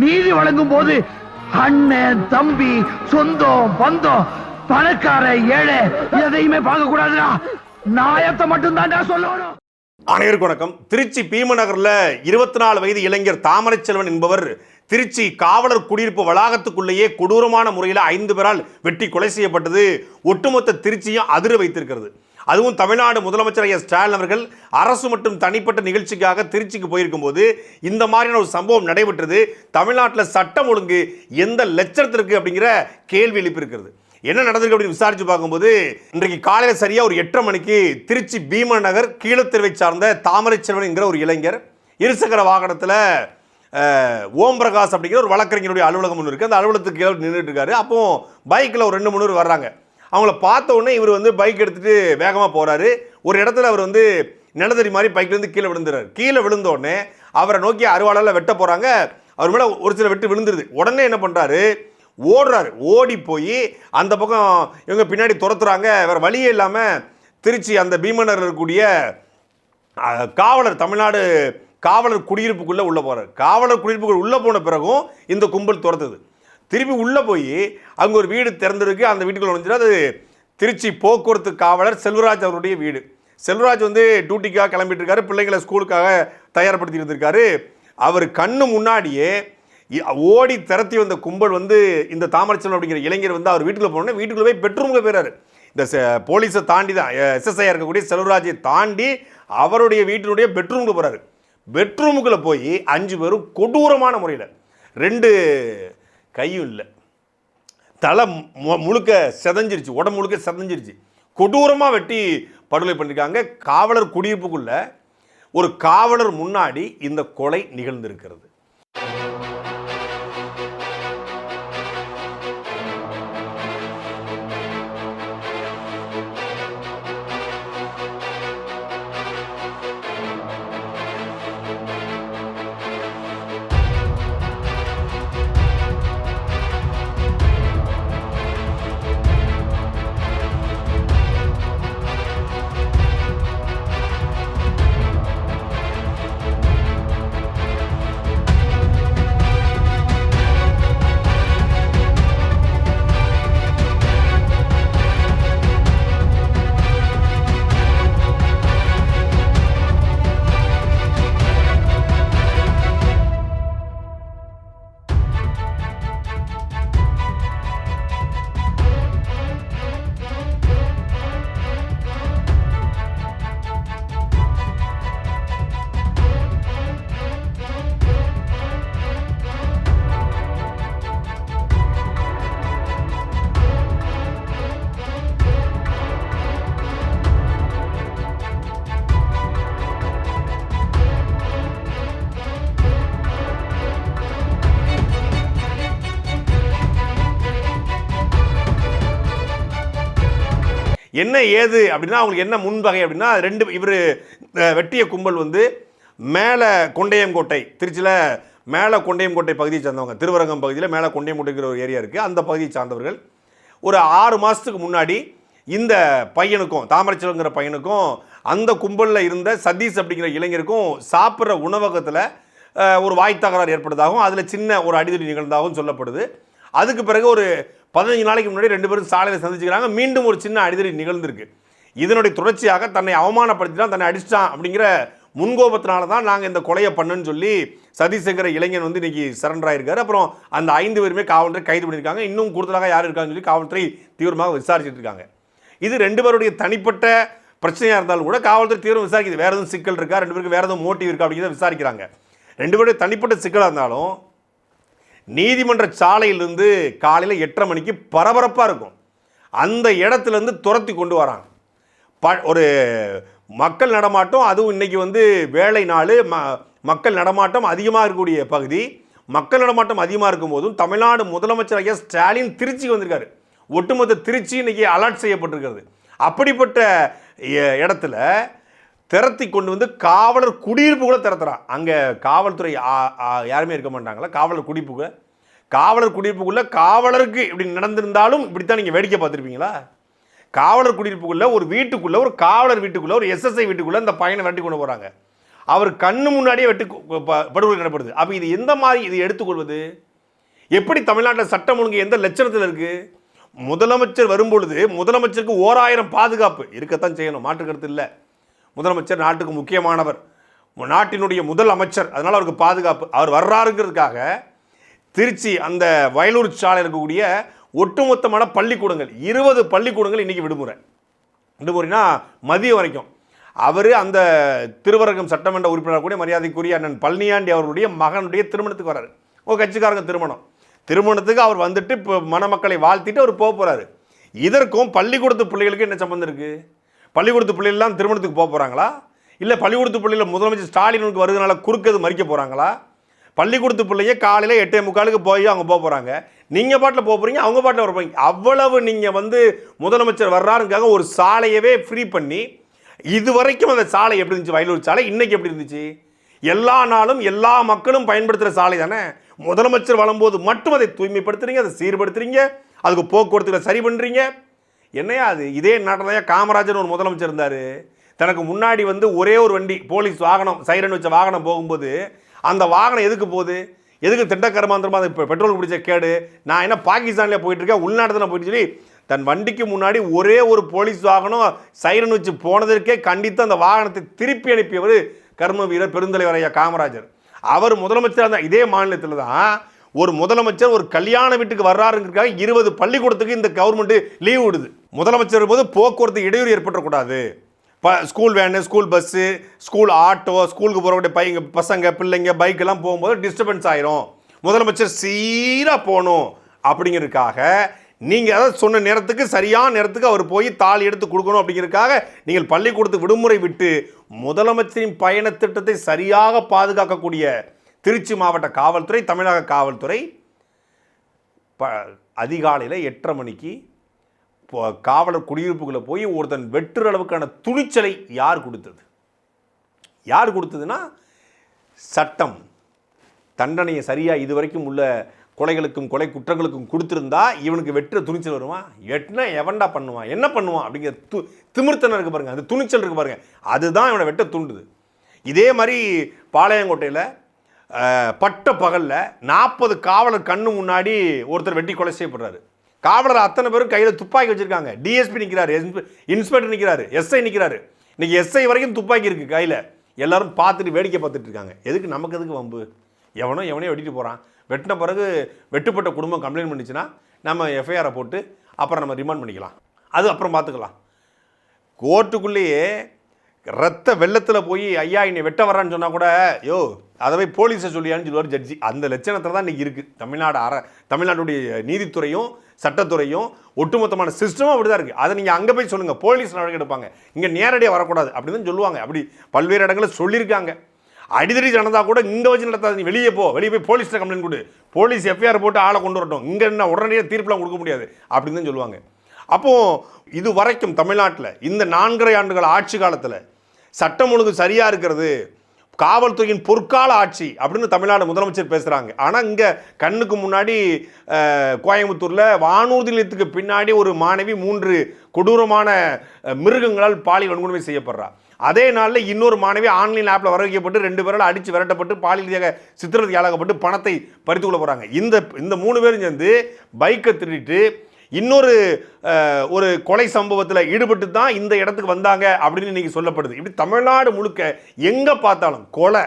நீதி வழங்கும் போது அண்ணன் தம்பி சொந்தம் பந்தம் பணக்கார ஏழை எதையுமே பார்க்க கூடாதுடா நாயத்தை மட்டும் தான்டா சொல்லணும். அனைவருக்கும் வணக்கம். திருச்சி பீமநகரில் இருபத்தி நாலு வயது இளைஞர் தாமரைச்செல்வன் என்பவர் திருச்சி காவலர் குடியிருப்பு வளாகத்துக்குள்ளேயே கொடூரமான முறையில் ஐந்து பேரால் வெட்டி கொலை செய்யப்பட்டது. ஒட்டுமொத்த திருச்சியும் அதிர வைத்திருக்கிறது. அதுவும் தமிழ்நாடு முதலமைச்சர் ஐயா ஸ்டாலின் அவர்கள் அரசு மற்றும் தனிப்பட்ட நிகழ்ச்சிக்காக திருச்சிக்கு போயிருக்கும் போது இந்த மாதிரியான ஒரு சம்பவம் நடைபெற்றது. தமிழ்நாட்டில் சட்டம் ஒழுங்கு எந்த லட்சத்திற்கு அப்படிங்கிற கேள்வி எழுப்பியிருக்கிறது. என்ன நடந்திருக்கு அப்படின்னு விசாரிச்சு பார்க்கும்போது இன்றைக்கு காலையில் சரியாக ஒரு எட்டரை மணிக்கு திருச்சி பீமன் நகர் கீழத்தெருவை சார்ந்த தாமரை செல்வன் என்கிற ஒரு இளைஞர் இருசக்கர வாகனத்தில் ஓம் பிரகாஷ் அப்படிங்கிற ஒரு வழக்கறிஞருடைய அலுவலகம் ஒன்று இருக்குது அந்த அலுவலகத்துக்கு கீழே நின்றுட்டு இருக்காரு. அப்போ பைக்கில் ஒரு ரெண்டு மூணு பேர் வர்றாங்க. அவங்கள பார்த்த உடனே இவர் வந்து பைக் எடுத்துகிட்டு வேகமாக போகிறாரு ஒரு இடத்துல அவர் வந்து நிலத்தடி மாதிரி பைக்லேருந்து கீழே விழுந்துறாரு. கீழே விழுந்த உடனே அவரை நோக்கி அருவாளால் வெட்ட போகிறாங்க அவர் மேலே ஒரு சில வெட்டு விழுந்துருது. உடனே என்ன பண்ணுறாரு ஓடுறாரு. ஓடி போய் அந்த பக்கம் இவங்க பின்னாடி துரத்துறாங்க. வேறு வழியே இல்லாமல் திருச்சி அந்த பீமனர் இருக்கக்கூடிய காவலர் தமிழ்நாடு காவலர் குடியிருப்புக்குள்ளே உள்ளே போகிறார் காவலர் குடியிருப்புக்குள்ள உள்ளே போன பிறகும் இந்த கும்பல் துரத்துது. திரும்பி உள்ளே போய் அங்கே ஒரு வீடு திறந்திருக்கு. அந்த வீட்டுக்குள்ள நுழைஞ்சிட்டு அது திருச்சி போக்குவரத்து காவலர் செல்வராஜ் அவருடைய வீடு. செல்வராஜ் வந்து டியூட்டிக்காக கிளம்பிட்டு இருக்காரு பிள்ளைங்களை ஸ்கூலுக்காக தயார்படுத்தி இருந்திருக்காரு. அவர் கண்ணு முன்னாடியே ஓடி திரத்தி வந்த கும்பல் வந்து இந்த தாமரச்சலம் அப்படிங்கிற இளைஞர் வந்து அவர் வீட்டுக்குள்ள போனோடனே வீட்டுக்குள்ளே போய் பெட்ரூமில் போயிறாரு. இந்த போலீஸை தாண்டி தான் எஸ்எஸ்ஐ இருக்கக்கூடிய செல்வராஜை தாண்டி அவருடைய வீட்டினுடைய பெட்ரூமுக்கு போகிறாரு பெட்ரூமுக்குள்ளே போய் அஞ்சு பேரும் கொடூரமான முறையில் ரெண்டு கையும் இல்லை. தலை மு- முழுக்க செதஞ்சிருச்சு உடம்பு முழுக்க செதஞ்சிருச்சு. கொடூரமாக வெட்டி படுகொலை பண்ணியிருக்காங்க காவலர் குடியிருப்புக்குள்ளே ஒரு காவலர் முன்னாடி இந்த கொலை நிகழ்ந்திருக்கிறது. என்ன ஏது அப்படின்னா அவங்களுக்கு என்ன முன்வகை அப்படின்னா ரெண்டு இவர் வெட்டிய கும்பல் வந்து மேலே கொண்டையங்கோட்டை திருச்சியில் மேலே கொண்டையங்கோட்டை பகுதியை சார்ந்தவங்க திருவரங்கம் பகுதியில் மேலே கொண்டையங்கோட்டைங்கிற ஒரு ஏரியா இருக்குது அந்த பகுதியை சார்ந்தவர்கள் ஒரு ஆறு மாதத்துக்கு முன்னாடி இந்த பையனுக்கும் தாமரைச்சலங்கிற பையனுக்கும் அந்த கும்பலில் இருந்த சதீஷ் அப்படிங்கிற இளைஞருக்கும் சாப்பிட்ற உணவகத்தில் ஒரு வாய் தகராறு ஏற்பட்டதாகவும் அதில் சின்ன ஒரு அடிதடி நிகழ்ந்ததாகவும் சொல்லப்படுது. அதுக்கு பிறகு ஒரு பதினஞ்சு நாளைக்கு முன்னாடி ரெண்டு பேரும் சாலையில் சந்திச்சுக்கிறாங்க. மீண்டும் ஒரு சின்ன அடிதடி நிகழ்ந்திருக்கு. இதனுடைய தொடர்ச்சியாக தன்னை அவமானப்படுத்திட்டான் தன்னை அடிச்சிட்டான் அப்படிங்கிற முன்கோபத்தினால தான் நாங்கள் இந்த கொலையை பண்ணுன்னு சொல்லி சதீஷ்ங்கிற இளைஞன் வந்து இன்றைக்கி சரண்டர் ஆயிருக்காரு. அப்புறம் அந்த ஐந்து பேருமே காவல்துறை கைது பண்ணியிருக்காங்க. இன்னும் கூடுதலாக யார் இருக்காங்கன்னு சொல்லி காவல்துறை தீவிரமாக விசாரிச்சுட்டு இருக்காங்க. இது ரெண்டு பேருடைய தனிப்பட்ட பிரச்சனையாக இருந்தாலும் கூட காவல்துறை தீவிரம் விசாரிக்குது. வேறு எதுவும் சிக்கல் இருக்கா? ரெண்டு பேருக்கு வேறு எதுவும் மோட்டிவ் இருக்கா அப்படிங்கிறத விசாரிக்கிறாங்க. ரெண்டு பேருடைய தனிப்பட்ட சிக்கலாக இருந்தாலும் நீதிமன்ற சாலையிலிருந்து காலையில் எட்டரை மணிக்கு பரபரப்பாக இருக்கும். அந்த இடத்துலேருந்து துரத்தி கொண்டு வராங்க. ப ஒரு மக்கள் நடமாட்டம் அதுவும் இன்றைக்கி வந்து வேலை நாள் ம மக்கள் நடமாட்டம் அதிகமாக இருக்கக்கூடிய பகுதி. மக்கள் நடமாட்டம் அதிகமாக இருக்கும்போதும் தமிழ்நாடு முதலமைச்சர் ஐயா ஸ்டாலின் திருச்சிக்கு வந்திருக்காரு. ஒட்டுமொத்த திருச்சி இன்றைக்கி அலர்ட் செய்யப்பட்டிருக்கிறது. அப்படிப்பட்ட இ- இடத்துல திரத்தி கொண்டு வந்து காவலர் குடியிருப்பு கூட திறத்துறான் அங்கே காவல்துறை யாருமே இருக்க மாட்டாங்களா? காவலர் குடியிருப்புக்கு காவலர் குடியிருப்புக்குள்ளே காவலருக்கு இப்படி நடந்திருந்தாலும் இப்படித்தான் நீங்கள் வேடிக்கை பார்த்துருப்பீங்களா? காவலர் குடியிருப்புக்குள்ளே ஒரு வீட்டுக்குள்ளே ஒரு காவலர் வீட்டுக்குள்ளே ஒரு எஸ்எஸ்ஐ வீட்டுக்குள்ளே இந்த பையனை வெட்டி கொண்டு போகிறாங்க அவர் கண்ணு முன்னாடியே வெட்டு ப- படுகொலை நடப்படுது. அப்போ இது எந்த மாதிரி இதை எடுத்துக்கொள்வது? எப்படி தமிழ்நாட்டில் சட்டம் ஒழுங்கு எந்த லட்சணத்தில் இருக்குது முதலமைச்சர் வரும்பொழுது முதலமைச்சருக்கு ஓராயிரம் பாதுகாப்பு. இருக்கத்தான் செய்யணும் மாற்று கருத்து இல்லை. முதலமைச்சர் நாட்டுக்கு முக்கியமானவர். நாட்டினுடைய முதல் அமைச்சர். அதனால் அவருக்கு பாதுகாப்பு. அவர் வர்றாருங்கிறதுக்காக திருச்சி அந்த வயலூர் சாலை இருக்கக்கூடிய ஒட்டுமொத்தமான பள்ளிக்கூடங்கள் இருபது பள்ளிக்கூடங்கள் இன்றைக்கி விடுமுறை. விடுமுறைனா மதியம் வரைக்கும். அவர் அந்த திருவரங்கம் சட்டமன்ற உறுப்பினர் கூட மரியாதைக்குரிய அண்ணன் பழனியாண்டி அவர்களுடைய மகனுடைய திருமணத்துக்கு வராரு ஓ கட்சிக்காரங்க திருமணம். திருமணத்துக்கு அவர் வந்துட்டு இப்போ மணமக்களை வாழ்த்திட்டு அவர் போக போகிறாரு இதற்கும் பள்ளிக்கூடத்து பிள்ளைகளுக்கு என்ன சம்மந்திருக்கு பள்ளிக்கூடத்து பிள்ளைகள்லாம் திருமணத்துக்கு போக போகிறாங்களா இல்லை பள்ளிக்கூடத்து பிள்ளைகள் முதலமைச்சர் ஸ்டாலினுக்கு வருதுனால குறுக்கது மறிக்க போகிறாங்களா பள்ளிக்கூடத்து பிள்ளைங்க காலையில் எட்டே முக்காலுக்கு போய் அவங்க போக போகிறாங்க நீங்கள் பாட்டில் போக போகிறீங்க அவங்க பாட்டில் வர போகிறீங்க அவ்வளவு நீங்கள் வந்து முதலமைச்சர் வர்றாருக்காக ஒரு சாலையவே ஃப்ரீ பண்ணி இது வரைக்கும் அந்த சாலை எப்படி இருந்துச்சு? வயலூர் சாலை இன்னைக்கு எப்படி இருந்துச்சு? எல்லா நாளும் எல்லா மக்களும் பயன்படுத்துகிற சாலை தானே? முதலமைச்சர் வளம்போது மட்டும் அதை தூய்மைப்படுத்துறீங்க அதை சீர்படுத்துறீங்க அதுக்கு போக்குவரத்துகளை சரி பண்ணுறீங்க என்னையா அது? இதே நாட்டில் காமராஜர் ஒரு முதலமைச்சர் இருந்தார். தனக்கு முன்னாடி வந்து ஒரே ஒரு வண்டி போலீஸ் வாகனம் சைரன் வச்ச வாகனம் போகும்போது அந்த வாகனம் எதுக்கு போகுது? எதுக்கு திட்டக்கரமாந்திரமா அந்த பெட்ரோல் பிடிச்ச கேடு? நான் என்ன பாகிஸ்தானில் போயிட்டு இருக்கேன் போயிட்டு சொல்லி தன் வண்டிக்கு முன்னாடி ஒரே ஒரு போலீஸ் வாகனம் சைரன் வச்சு போனதற்கே கண்டித்து அந்த வாகனத்தை திருப்பி அனுப்பியவர் கர்ம வீரர் பெருந்தலைவர் ஐயா காமராஜர். அவர் முதலமைச்சர் அந்த இதே மாநிலத்தில் தான் ஒரு முதலமைச்சர் ஒரு கல்யாண வீட்டுக்கு வர்றாருங்கிறதுக்காக இருபது பள்ளிக்கூடத்துக்கு இந்த கவர்மெண்ட்டு லீவ் விடுது. முதலமைச்சர் போது போக்குவரத்து இடையூறு ஏற்பட்டக்கூடாது ப school van school bus school auto ஸ்கூலுக்கு போகிறவங்க பையங்க பசங்க பிள்ளைங்க பைக்கெல்லாம் போகும்போது டிஸ்டர்பன்ஸ் ஆயிரும். முதலமைச்சர் சீராக போகணும் அப்படிங்கிறதுக்காக நீங்கள் அதாவது சொன்ன நேரத்துக்கு சரியான நேரத்துக்கு அவர் போய் தாலி எடுத்து கொடுக்கணும் அப்படிங்கிறதுக்காக நீங்கள் பள்ளிக்கூடத்துக்கு விடுமுறை விட்டு முதலமைச்சரின் பயண திட்டத்தை சரியாக பாதுகாக்கக்கூடிய திருச்சி மாவட்ட காவல்துறை தமிழக காவல்துறை ப அதிகாலையில் எட்டரை மணிக்கு காவலர் குடியிருப்புக்குள்ளே போய் ஒருத்தன் வெட்டுற அளவுக்கான துணிச்சலை யார் கொடுத்தது? யார் கொடுத்ததுன்னா சட்டம். தண்டனையை சரியாக இதுவரைக்கும் உள்ள கொலைகளுக்கும் கொலை குற்றங்களுக்கும் கொடுத்துருந்தா இவனுக்கு வெட்டுற துணிச்சல் வருவான் வெட்டினா எவன்டா பண்ணுவான்? என்ன பண்ணுவான்? அப்படிங்கிற து திமிர்த்தனம் இருக்குது பாருங்கள் அந்த துணிச்சல் இருக்குது பாருங்கள் அதுதான் இவனை வெட்ட தூண்டுது. இதே மாதிரி பாளையங்கோட்டையில் பட்ட பகலில் நாற்பது காவலர் கண்ணு முன்னாடி ஒருத்தர் வெட்டி கொலை செய்யப்படுறாரு. காவலர் அத்தனை பேரும் கையில் துப்பாக்கி வச்சிருக்காங்க. டிஎஸ்பி நிற்கிறாரு இன்ஸ்பெக்டர் நிற்கிறாரு எஸ்ஐ நிற்கிறாரு இன்றைக்கி எஸ்ஐ வரைக்கும் துப்பாக்கி இருக்கு கையில். எல்லோரும் பார்த்துட்டு வேடிக்கை பார்த்துட்டு இருக்காங்க. எதுக்கு நமக்கு எதுக்கு வம்பு? எவனோ எவனோ வெட்டிட்டு போகிறான் வெட்டின பிறகு வெட்டுப்பட்ட குடும்பம் கம்ப்ளைண்ட் பண்ணிச்சுன்னா நம்ம எஃப்ஐஆரை போட்டு அப்புறம் நம்ம ரிமாண்ட் பண்ணிக்கலாம். அது அப்புறம் பார்த்துக்கலாம். கோர்ட்டுக்குள்ளேயே ரத்த வெள்ளத்தில் போய் ஐயா என்னை வெட்ட வரான்னு சொன்னால் கூட யோ அதை போய் போலீஸை சொல்லியான்னு சொல்லுவார் ஜட்ஜி. அந்த லட்சணத்தில் தான் இன்றைக்கி இருக்குது தமிழ்நாடு அற தமிழ்நாட்டுடைய நீதித்துறையும் சட்டத்துறையும் ஒட்டுமொத்தமான சிஸ்டமும் அப்படி தான் இருக்குது அதை நீங்கள் அங்கே போய் சொல்லுங்கள் போலீஸ் நடவடிக்கை எடுப்பாங்க. இங்கே நேரடியாக வரக்கூடாது அப்படின்னு தான் சொல்லுவாங்க. அப்படி பல்வேறு இடங்களில் சொல்லியிருக்காங்க. அடிதடி நடந்தால் கூட இங்கே வச்சு நடத்தாது நீ வெளியே போ. வெளியே போய் போலீஸில் கம்ப்ளைண்ட் கொடு. போலீஸ் எஃப்ஐஆர் போட்டு ஆளை கொண்டு வரட்டும். இங்கே என்ன உடனடியாக தீர்ப்புலாம் கொடுக்க முடியாது. அப்படின்னு தான் சொல்லுவாங்க. அப்போது இது வரைக்கும் தமிழ்நாட்டில் இந்த நான்கரை ஆண்டுகள் ஆட்சி காலத்தில் சட்டம் ஒழுங்கு சரியாக இருக்கிறது காவல்துறையின் பொற்கால ஆட்சி அப்படின்னு தமிழ்நாடு முதலமைச்சர் பேசுகிறாங்க ஆனால் இங்கே கண்ணுக்கு முன்னாடி கோயம்புத்தூரில் வானூர்தி நிலையத்துக்கு பின்னாடி ஒரு மாணவி மூன்று கொடூரமான மிருகங்களால் பாலியல் வன்கொடுமை செய்யப்படுறா. அதே நாளில் இன்னொரு மாணவி ஆன்லைன் ஆப்பில் வர வைக்கப்பட்டு ரெண்டு பேரால் அடித்து விரட்டப்பட்டு பாலியல் ரீதியாக சித்திரத்துக்கு ஆளாகப்பட்டு பணத்தை பறித்து கொள்ள போகிறாங்க இந்த இந்த மூணு பேரும் சேர்ந்து பைக்கை திருடிட்டு இன்னொரு ஒரு கொலை சம்பவத்தில் ஈடுபட்டு தான் இந்த இடத்துக்கு வந்தாங்க அப்படின்னு இன்றைக்கி சொல்லப்படுது. இப்படி தமிழ்நாடு முழுக்க எங்கே பார்த்தாலும் கொலை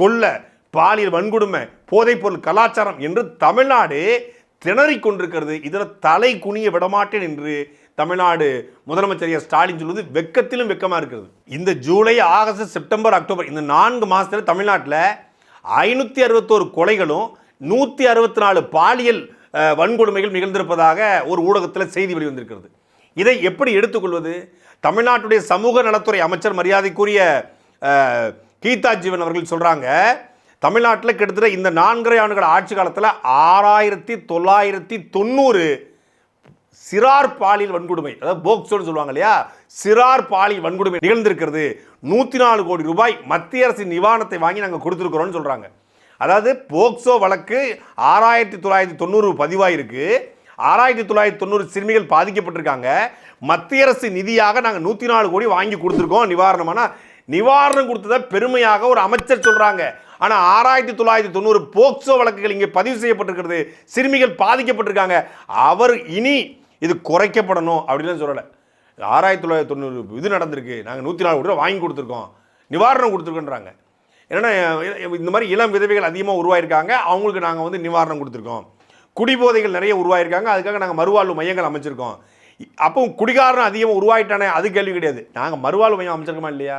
கொள்ளை பாலியல் வன்கொடுமை போதைப்பொருள் கலாச்சாரம் என்று தமிழ்நாடு திணறிக் கொண்டிருக்கிறது. இதில் தலை குனிய விடமாட்டேன் என்று தமிழ்நாடு முதலமைச்சர் ஸ்டாலின் சொல்வது வெக்கத்திலும் வெக்கமாக இருக்கிறது. இந்த ஜூலை ஆகஸ்ட் செப்டம்பர் அக்டோபர் இந்த நான்கு மாதத்தில் தமிழ்நாட்டில் ஐநூற்றி அறுபத்தோரு கொலைகளும் நூற்றி அறுபத்தி நாலு பாலியல் வன்கொடுமைகள் நிகழ்ந்திருப்பதாக ஒரு ஊடகத்தில் செய்தி வெளிவந்திருக்கிறது. இதை எப்படி எடுத்துக்கொள்வது? தமிழ்நாட்டுடைய சமூக நலத்துறை அமைச்சர் மரியாதைக்குரிய கீதா ஜீவன் அவர்கள் சொல்கிறாங்க தமிழ்நாட்டில் கிட்டத்தட்ட இந்த நான்கரை ஆண்டுகள் ஆட்சி காலத்தில் ஆறாயிரத்தி தொள்ளாயிரத்தி தொண்ணூறு சிறார் பாலியல் வன்கொடுமை அதாவது போக்சோன்னு சொல்லுவாங்க இல்லையா? சிறார் பாலியல் வன்கொடுமை நிகழ்ந்திருக்கிறது. நூற்றி நாலு கோடி ரூபாய் மத்திய அரசின் நிவாரணத்தை வாங்கி நாங்கள் கொடுத்துருக்குறோம்னு சொல்கிறாங்க அதாவது போக்சோ வழக்கு ஆறாயிரத்தி தொள்ளாயிரத்தி தொண்ணூறு பதிவாயிருக்கு. ஆறாயிரத்தி தொள்ளாயிரத்தி தொண்ணூறு சிறுமிகள் பாதிக்கப்பட்டிருக்காங்க. மத்திய அரசு நிதியாக நாங்கள் நூற்றி நாலு கோடி வாங்கி கொடுத்துருக்கோம் நிவாரணமான நிவாரணம் கொடுத்ததை பெருமையாக ஒரு அமைச்சர் சொல்கிறாங்க ஆனால் ஆறாயிரத்தி தொள்ளாயிரத்தி தொண்ணூறு போக்சோ வழக்குகள் இங்கே பதிவு செய்யப்பட்டிருக்கிறது. சிறுமிகள் பாதிக்கப்பட்டிருக்காங்க. அவர் இனி இது குறைக்கப்படணும் அப்படின்னு சொல்லலை. ஆறாயிரத்தி தொள்ளாயிரத்தி தொண்ணூறு இது நடந்திருக்கு. நாங்கள் நூற்றி நாலு கோடி வாங்கி கொடுத்துருக்கோம். நிவாரணம் கொடுத்துருக்கோன்றாங்க. ஏன்னா இந்த மாதிரி இளம் விதவைகள் அதிகமாக உருவாயிருக்காங்க. அவங்களுக்கு நாங்கள் வந்து நிவாரணம் கொடுத்துருக்கோம். குடிபோதைகள் நிறைய உருவாயிருக்காங்க. அதுக்காக நாங்கள் மறுவாழ்வு மையங்கள் அமைச்சிருக்கோம். அப்போ குடிகாரன் அதிகமாக உருவாயிட்டானே அது கேள்வி கிடையாது. நாங்கள் மறுவாழ்வு மையம் அமைச்சிருக்கோமா இல்லையா?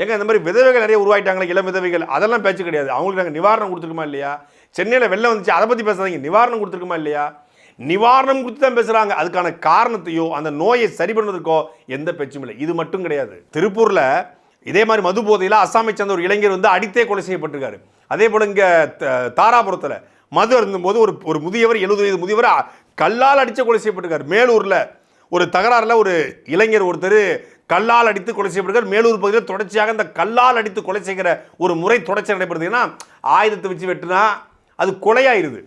ஏங்க இந்த மாதிரி விதவைகள் நிறைய உருவாயிட்டாங்களே இளம் விதவைகள் அதெல்லாம் பேச்சு கிடையாது. அவங்களுக்கு நாங்கள் நிவாரணம் கொடுத்துருக்கோமா இல்லையா? சென்னையில் வெள்ளம் வந்துச்சு அதை பற்றி பேசாதீங்க. நிவாரணம் கொடுத்துருக்கோமா இல்லையா? நிவாரணம் கொடுத்து தான் பேசுகிறாங்க அதுக்கான காரணத்தையோ அந்த நோயை சரி பண்ணுறதுக்கோ எந்த பேச்சும் இல்லை. இது மட்டும் கிடையாது. திருப்பூரில் இதே மாதிரி மது போதையில் அசாமை சேர்ந்த ஒரு இளைஞர் வந்து அடித்தே கொலை செய்யப்பட்டிருக்காரு. அதே போல் இங்கே தாராபுரத்தில் மது அருந்தும்போது ஒரு ஒரு முதியவர் எழுபது வயது முதியவர் கல்லால் அடித்து கொலை செய்யப்பட்டிருக்காரு. மேலூரில் ஒரு தகராறில் ஒரு இளைஞர் ஒருத்தர் கல்லால் அடித்து கொலை செய்யப்படுகிறார் மேலூர் பகுதியில் தொடர்ச்சியாக இந்த கல்லால் அடித்து கொலை செய்கிற ஒரு முறை தொடர்ச்சி நடைபெறுதுன்னா ஆயுதத்தை வச்சு வெட்டினா அது கொலையாயிருது.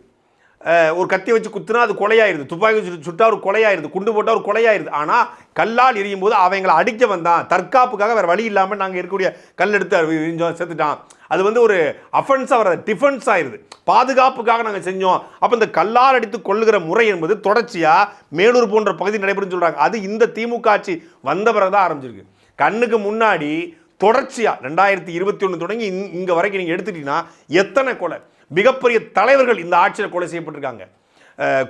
ஒரு கத்தி வச்சு குத்துனா அது கொலையாயிருது. துப்பாக்கி வச்சு சுட்டா ஒரு கொலையாயிருது. குண்டு போட்டால் ஒரு கொலையாயிருது. ஆனால் கல்லால் எரியும் போது அவங்களை அடிக்க வந்தான். தற்காப்புக்காக வேறு வழி இல்லாமல் நாங்கள் இருக்கக்கூடிய கல் எடுத்து எரிஞ்சோம் செத்துட்டான். அது வந்து ஒரு அஃபென்ஸாக வர டிஃபென்ஸ் ஆயிருது பாதுகாப்புக்காக நாங்கள் செஞ்சோம். அப்போ இந்த கல்லால் அடித்து கொள்ளுகிற முறை என்பது தொடர்ச்சியாக மேலூர் போன்ற பகுதி நடைபெறும் சொல்கிறாங்க அது இந்த திமுக ஆட்சி வந்த பிறகு தான் ஆரம்பிச்சிருக்கு. கண்ணுக்கு முன்னாடி தொடர்ச்சியாக ரெண்டாயிரத்தி இருபத்தி ஒன்று தொடங்கி இங்கே வரைக்கும் நீங்கள் எடுத்துட்டீங்கன்னா எத்தனை கொலை? மிகப்பெரிய தலைவர்கள் இந்த ஆட்சியில் கொலை செய்யப்பட்டிருக்காங்க.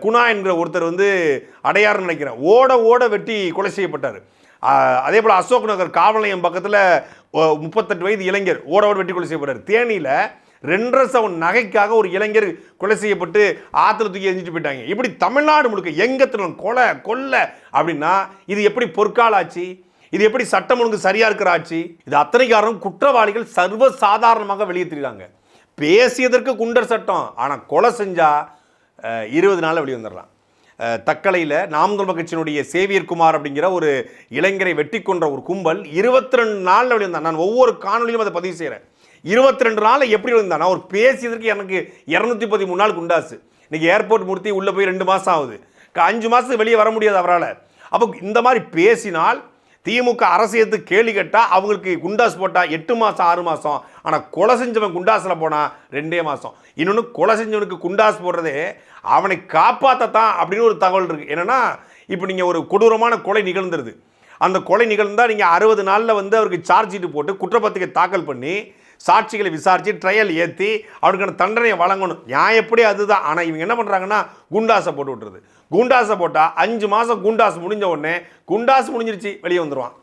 குணா என்கிற ஒருத்தர் வந்து அடையாறுன்னு நினைக்கிறேன். ஓட ஓட வெட்டி கொலை செய்யப்பட்டார். அதே போல் அசோக் நகர் காவல் நிலையம் பக்கத்தில் முப்பத்தெட்டு வயது இளைஞர் ஓட ஓட வெட்டி கொலை செய்யப்பட்டார். தேனியில் ரெண்டரை சவன் நகைக்காக ஒரு இளைஞர் கொலை செய்யப்பட்டு ஆத்துல தூக்கி எரிஞ்சிட்டு போயிட்டாங்க. இப்படி தமிழ்நாடு முழுக்க எங்கத்திலும் கொலை கொல்ல அப்படின்னா இது எப்படி பொற்கால ஆட்சி? இது எப்படி சட்டம் ஒழுங்கு சரியாக இருக்கிற ஆட்சி? இது அத்தனை காரணம் குற்றவாளிகள் சர்வ சாதாரணமாக வெளியே தெரியுறாங்க பேசியதற்கு குண்டர் சட்டம் ஆனால் கொலை செஞ்சால் இருபது நாளில் வெளியே வந்துடலாம் தக்கலையில் நாம் கட்சியினுடைய சேவியர் குமார் அப்படிங்கிற ஒரு இளைஞரை வெட்டி கொன்ற ஒரு கும்பல் இருபத்தி ரெண்டு நாளில் வெளியே வந்தான். நான் ஒவ்வொரு காணொலியும் அதை பதிவு செய்கிறேன் இருபத்தி ரெண்டு நாளில் எப்படி வந்தான்? அவர் பேசியதற்கு எனக்கு இரநூத்தி பதிமூணு நாள் குண்டாசு. இன்றைக்கி ஏர்போர்ட் முடித்து உள்ளே போய் ரெண்டு மாதம் ஆகுது. அஞ்சு மாதத்துக்கு வெளியே வர முடியாது அவரால். அப்போ இந்த மாதிரி பேசினால் திமுக அரசியத்து கேள்வி கேட்டால் அவங்களுக்கு குண்டாஸ் போட்டால் எட்டு மாதம் ஆறு மாதம் ஆனால் கொலை செஞ்சவன் குண்டாஸில் போனால் ரெண்டே மாதம் இன்னொன்று கொலை செஞ்சவனுக்கு குண்டாஸ் போடுறதே அவனை காப்பாற்றத்தான் அப்படின்னு ஒரு தகவல் இருக்குது என்னென்னா இப்போ நீங்கள் ஒரு கொடூரமான கொலை நிகழ்ந்துருது. அந்த கொலை நிகழ்ந்தால் நீங்கள் அறுபது நாளில் வந்து அவருக்கு சார்ஜ் ஷீட்டு போட்டு குற்றப்பத்திரிகை தாக்கல் பண்ணி சாட்சிகளை விசாரித்து ட்ரையல் ஏற்றி அவருக்கான தண்டனையை வழங்கணும். நியாயப்படி அதுதான். ஆனால் இவங்க என்ன பண்ணுறாங்கன்னா குண்டாசை போட்டு விட்டுறது குண்டாஸை போட்டால் அஞ்சு மாதம் குண்டாஸ் முடிஞ்ச உடனே குண்டாஸ் முடிஞ்சிருச்சு வெளியே வந்துடுவான்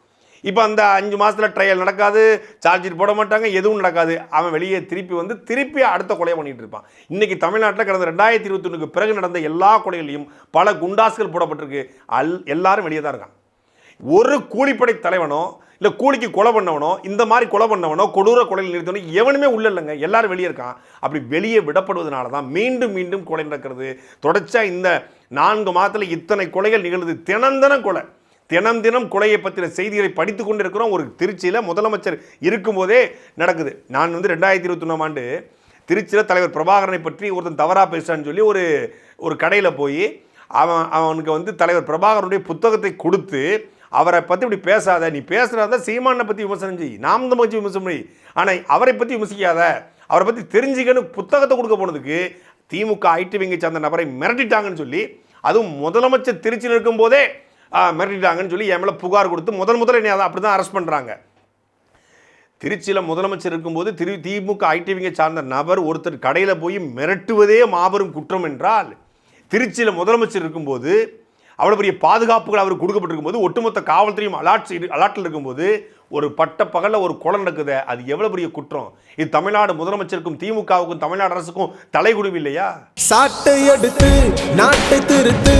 இப்போ அந்த அஞ்சு மாதத்தில் ட்ரையல் நடக்காது சார்ஜர் போட மாட்டாங்க எதுவும் நடக்காது. அவன் வெளியே திருப்பி வந்து திருப்பி அடுத்த கொலையை பண்ணிகிட்டு இருப்பான். இன்றைக்கி தமிழ்நாட்டில் கடந்த ரெண்டாயிரத்தி இருபத்தொன்னுக்கு பிறகு நடந்த எல்லா கொலைகளையும் பல குண்டாஸ்கள் போடப்பட்டிருக்கு. அல் எல்லாரும் வெளியே தான் இருக்கான் ஒரு கூலிப்படை தலைவனோ இல்லை கூலிக்கு கொலை பண்ணவனோ இந்த மாதிரி கொலை பண்ணவனோ கொடூர கொலையில் நிறுத்தவனோ எவனுமே உள்ள இல்லைங்க. எல்லாரும் வெளியே இருக்கான். அப்படி வெளியே விடப்படுவதனால தான் மீண்டும் மீண்டும் கொலை நடக்கிறது. தொடர்ச்சியாக இந்த நான்கு மாதத்தில் இத்தனை கொலைகள் நிகழ்ந்து தினம் கொலை. தினம் தினம் கொலையை பற்றின செய்திகளை படித்து கொண்டு இருக்கிறோம் ஒரு திருச்சியில் முதலமைச்சர் இருக்கும்போதே நடக்குது. நான் வந்து ரெண்டாயிரத்தி இருபத்தொன்னாம் ஆண்டு திருச்சியில் தலைவர் பிரபாகரனை பற்றி ஒருத்தன் தவறாக பேசுறான்னு சொல்லி ஒரு ஒரு கடையில் போய் அவன் அவனுக்கு வந்து தலைவர் பிரபாகரனுடைய புத்தகத்தை கொடுத்து அவரை பற்றி இப்படி பேசாத நீ பேசுகிறதா சீமானை பற்றி விமர்சனம் செய். நாம் தான் பற்றி விமர்சனம் செய் ஆனால் அவரை பற்றி விமர்சிக்காத அவரை பற்றி தெரிஞ்சுக்கன்னு புத்தகத்தை கொடுக்க போனதுக்கு திமுக ஐடி விங்கை சார்ந்த நபரை மிரட்டிட்டாங்கன்னு சொல்லி அதுவும் முதலமைச்சர் திருச்சியில் இருக்கும்போதே ஆ, மிரட்டிட்டாங்கன்னு சொல்லி என் மேலே புகார் கொடுத்து முதல் முதல்ல என்னை அப்படி தான் அரெஸ்ட் பண்ணுறாங்க திருச்சியில் முதலமைச்சர் இருக்கும்போது திரு திமுக ஐடிவிங்க சார்ந்த நபர் ஒருத்தர் கடையில் போய் மிரட்டுவதே மாபெரும் குற்றம் என்றால் திருச்சியில் முதலமைச்சர் இருக்கும்போது அவ்வளோ பெரிய பாதுகாப்புகள் அவருக்கு கொடுக்கப்பட்டிருக்கும் போது ஒட்டுமொத்த காவல்துறையும் அலாட் அலாட்டில் இருக்கும்போது ஒரு பட்ட பகலில் ஒரு குளம் நடக்குது அது எவ்வளோ பெரிய குற்றம்? இது தமிழ்நாடு முதலமைச்சருக்கும் திமுகவுக்கும் தமிழ்நாடு அரசுக்கும் தலைகுடிவு இல்லையா? சாட்டை எடுத்து நாட்டை திருத்து